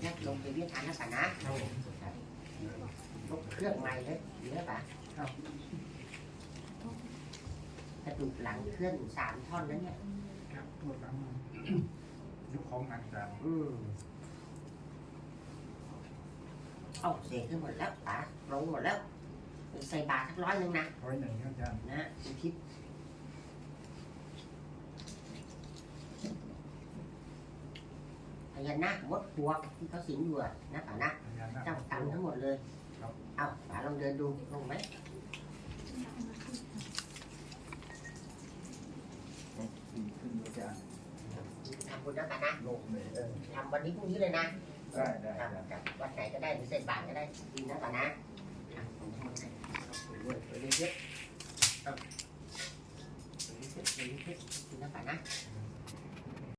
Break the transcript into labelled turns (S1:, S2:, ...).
S1: เดี๋ยวขออนุญาตลงไปเรียนทานนะป่ะนะครับ
S2: ผม
S1: ยกเครื่องใหม่เลยเดี๋ยวป่ะ
S2: ครับ
S1: กระดูกหลังเคลื่อนสามท่อนนั้นเนี่ย
S2: ครับปวดหลังยุคของทางการ
S1: อืมเอาเสียขึ้นหมดแล้วป๋าลงหมดแล้ว ใส่บาทสักร้อยหนึ่งนะ
S2: ร้อยหนึ่งครับอาจารย์
S1: นะอุทิศพ ญานาคมดปวกที่เขาสิงอยู่อะนะป๋านะ
S2: พญานาค
S1: เจ้าตังทั้งหมดเลย
S2: ครับ
S1: เอาป๋าลองเดินดูลงไหม
S2: ขึ้นอาจารย์
S1: ทำบุญนะป๋านะ
S2: โลกเลยเออ
S1: ทำวันนี้พรุ่งนี้เลยนะ
S2: ได้ได้
S1: ทำจากวัดไหนก็ได้หรือเส้นบาทก็ได้ดีนะป๋านะอะผมทำให้เอาไปด้วยไปเยอะๆเอาไปเยอะๆไปเยอะๆดีนะป๋านะ
S2: ค